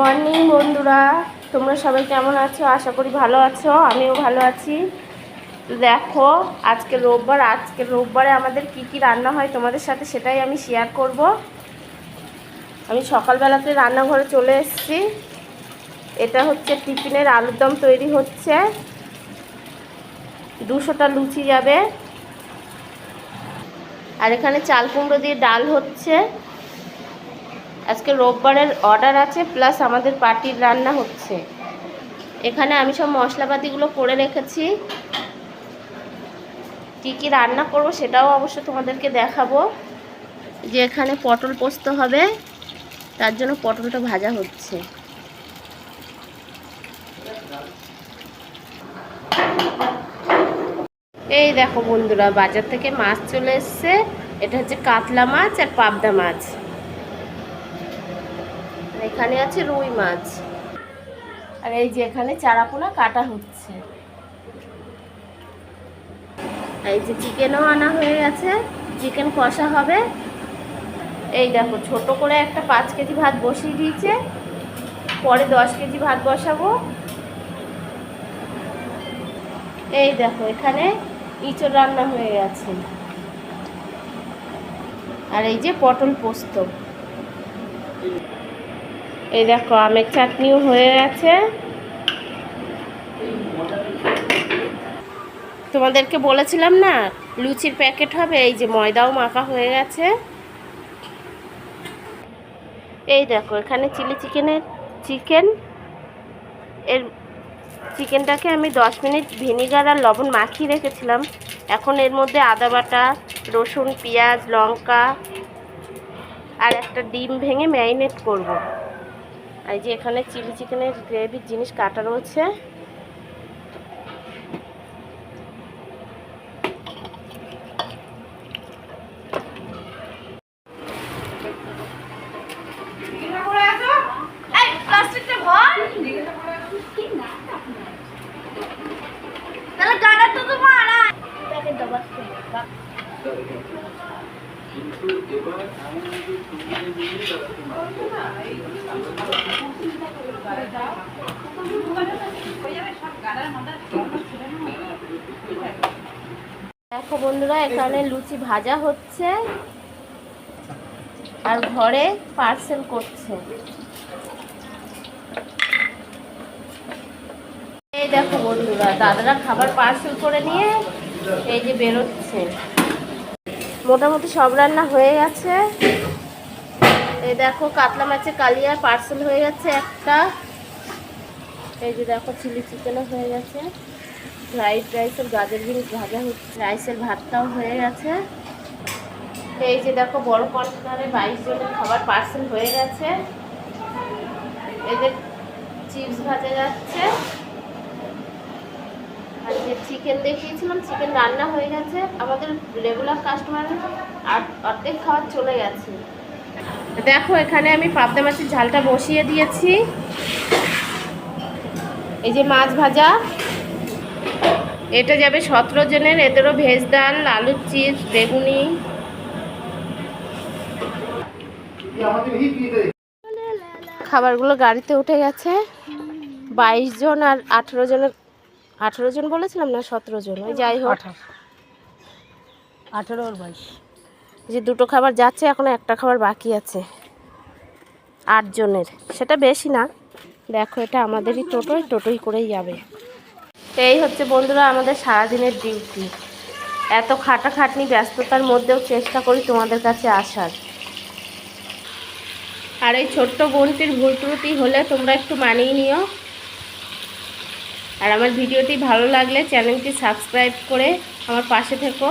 Morning, বন্ধুরা। তোমরা সবাই কেমন আছো? আশা করি ভালো আছো। আমিও ভালো আছি। দেখো, আজকে রোববার। আজকে রোববারে আমাদের কি কি রান্না হয় তোমাদের সাথে সেটাই আমি শেয়ার করব। আমি সকালবেলাতে রান্নাঘরে চলে এসেছি। এটা হচ্ছে টিফিনের আলুর দম তৈরি হচ্ছে। দুশোটা লুচি যাবে। আর এখানে চাল কুমড়ো দিয়ে ডাল হচ্ছে। আজকে রোববারের অর্ডার আছে প্লাস আমাদের পার্টির রান্না হচ্ছে। এখানে আমি সব মশলাপাতিগুলো করে রেখেছি। কী কী রান্না করব সেটাও অবশ্য তোমাদেরকে দেখাবো। যে এখানে পটল পোস্ত হবে, তার জন্য পটলটা ভাজা হচ্ছে। এই দেখো বন্ধুরা, বাজার থেকে মাছ চলে এসছে। এটা হচ্ছে কাতলা মাছ আর পাবদা মাছ। এখানে আছে রুই মাছ। আর এই যে এখানে চারাপোনা কাটা হচ্ছে। এই যে চিকেনও আনা হয়ে গেছে। চিকেন কষা হবে। এই দেখো, ছোট করে একটা পাঁচ কেজি ভাত বসিয়ে দিয়েছে। পরে দশ কেজি ভাত বসাবো। এই দেখো, এখানে ইঁচড় রান্না হয়ে গেছে। আর এই যে পটল পোস্ত। এই দেখো, আমের চাটনিও হয়ে গেছে। তোমাদেরকে বলেছিলাম না, লুচির প্যাকেট হবে, এই যে ময়দাও মাখা হয়ে গেছে। এই দেখো, এখানে চিলি চিকেনের চিকেন। এর চিকেনটাকে আমি দশ মিনিট ভিনিগার আর লবণ মাখিয়ে রেখেছিলাম। এখন এর মধ্যে আদা বাটা, রসুন, পেঁয়াজ, লঙ্কা আর একটা ডিম ভেঙে ম্যারিনেট করব। এই যে এখানে চিলি চিকেনের গ্রেভির জিনিস কাটা রয়েছে। তাহলে গাড়া তো তোমার দেখো বন্ধুরা, এখানে লুচি ভাজা হচ্ছে আর ঘরে পার্সেল করছে। এই দেখো বন্ধুরা, দাদারা খাবার পার্সেল করে নিয়ে এই যে বেরোচ্ছে। মোটামুটি সব রান্না হয়ে গেছে। এই দেখো, কাতলা মাছের কালিয়া পার্সেল হয়ে গেছে একটা। এই যে দেখো, চিলি চিকেনও হয়ে গেছে। ফ্রাইড রাইসের গাজর বিনস ভাজা হচ্ছে, রাইসের ভাতটাও হয়ে গেছে। এই যে দেখো, বড় কন্টেনারে বাইশ জনের খাবার পার্সেল হয়ে গেছে। এদের চিপস ভাজা যাচ্ছে। আর যে চিকেন দেখিয়েছিলাম চিকেন রান্না হয়ে গেছে। আমাদের রেগুলার কাস্টমার আর অর্ধেক খাবার চলে গেছে। দেখো, এখানে আমি পাবদা মাছের ঝালটা বসিয়ে দিয়েছি। এই যে মাছ ভাজা। এটা যাবে সতেরো জনের এদেরও ভেজ ডাল আলুর চিপস বেগুনি। খাবারগুলো গাড়িতে উঠে গেছে। বাইশ জন আর আঠেরো জনের আঠেরো জন বলেছিলাম না সতেরো জন? ওই যাই হোক। আঠেরো। আর বাইশ। যে দুটো খাবার যাচ্ছে এখন একটা খাবার বাকি আছে। আট জনের। সেটা বেশি না। দেখো এটা আমাদেরই টোটোই টোটোই করেই যাবে। এই হচ্ছে বন্ধুরা আমাদের সারাদিনের ডিউটি। এত খাটাখাটনি, ব্যস্ততার মধ্যেও চেষ্টা করি তোমাদের কাছে আসার। আর এই ছোট্ট বোনটির ভুল ত্রুটি হলে তোমরা একটু মানিয়ে নিও। আর আমার ভিডিওটি ভালো লাগলে চ্যানেলটি সাবস্ক্রাইব করে আমার পাশে থেকো।